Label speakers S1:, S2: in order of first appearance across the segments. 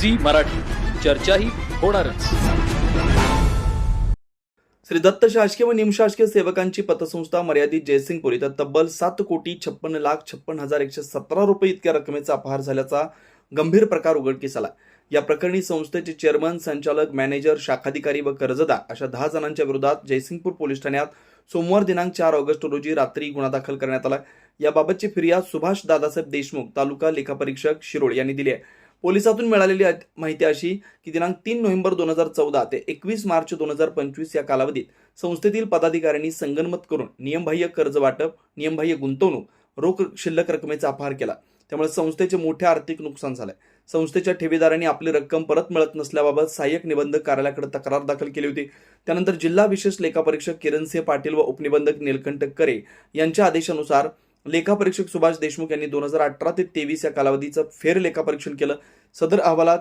S1: Zee Marathi. चर्चाही होणारच.
S2: श्री दत्त शासकीय व निमशासकीय सेवकांची पतसंस्था मर्यादित जयसिंगपूर. इथं तब्बल सात कोटी छप्पन्न लाख छप्पन हजार एकशे सतरा रुपये इतक्या रकमेचा अपहार झाल्याचा गंभीर प्रकार उघडकीस आला. या प्रकरणी संस्थेचे चेअरमन संचालक मॅनेजर शाखाधिकारी व कर्जदार अशा दहा जणांच्या विरोधात जयसिंगपूर पोलीस ठाण्यात सोमवार दिनांक चार ऑगस्ट रोजी रात्री गुन्हा दाखल करण्यात आला. याबाबतची फिर्याद सुभाष दादासाहेब देशमुख तालुका लेखापरीक्षक शिरोळ यांनी दिली आहे. पोलिसातून मिळालेली माहिती अशी की दिनांक तीन नोव्हेंबर दोन हजार चौदा ते एकवीस मार्च दोन हजार पंचवीस या कालावधीत संस्थेतील पदाधिकाऱ्यांनी संगनमत करून नियमबाह्य कर्ज वाटप नियमबाह्य गुंतवणूक रोख शिल्लक रकमेचा अपहार केला. त्यामुळे संस्थेचे मोठे आर्थिक नुकसान झालंय. संस्थेच्या ठेवीदारांनी आपली रक्कम परत मिळत नसल्याबाबत सहाय्यक निबंधक कार्यालयाकडे तक्रार दाखल केली होती. त्यानंतर जिल्हा विशेष लेखापरीक्षक किरणसिंह पाटील व उपनिबंधक निलकंठ करे यांच्या आदेशानुसार लेखापरीक्षक सुभाष देशमुख यांनी दोन हजार अठरा ते तेवीस या कालावधीचं फेर लेखापरीक्षण केलं. सदर अहवालात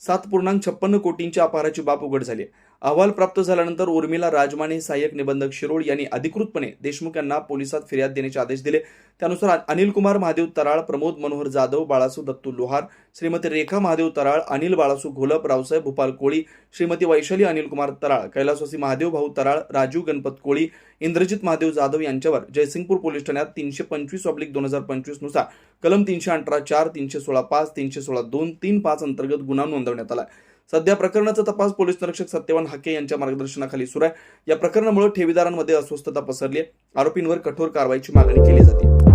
S2: सात पूर्णांक छप्पन्न कोटींच्या अपहाराची बाब उघड झाली अहवाल प्राप्त झाल्यानंतर उर्मिला राजमाने सहाय्यक निबंधक शिरोळ यांनी अधिकृतपणे देशमुख यांना पोलिसात फिर्याद देण्याचे आदेश दिले. त्यानुसार अनिल कुमार महादेव तराळ प्रमोद मनोहर जाधव बाळासू दत्तू लोहार श्रीमती रेखा महादेव तराळ अनिल बाळासू घोलप रावसाहेब भूपाल कोळी श्रीमती वैशाली अनिल कुमार तराळ कैलासवासी महादेव भाऊ तराळ राजू गणपत कोळी इंद्रजित महादेव जाधव यांच्यावर जयसिंगपूर पोलीस ठाण्यात तीनशे पंचवीस ऑब्लिक दोन हजार पंचवीसनुसार कलम तीनशे अठरा चार तीनशे सोळा पाच तीनशे सोळा दोन तीन पाच अंतर्गत गुन्हा नोंदवण्यात आला सध्या प्रकरणाचा तपास पोलीस निरीक्षक सत्यवान हाके यांच्या मार्गदर्शनाखाली सुरू आहे. या प्रकरणामुळे ठेवीदारांमध्ये अस्वस्थता पसरली आहे. आरोपींवर कठोर कारवाईची मागणी केली जाते.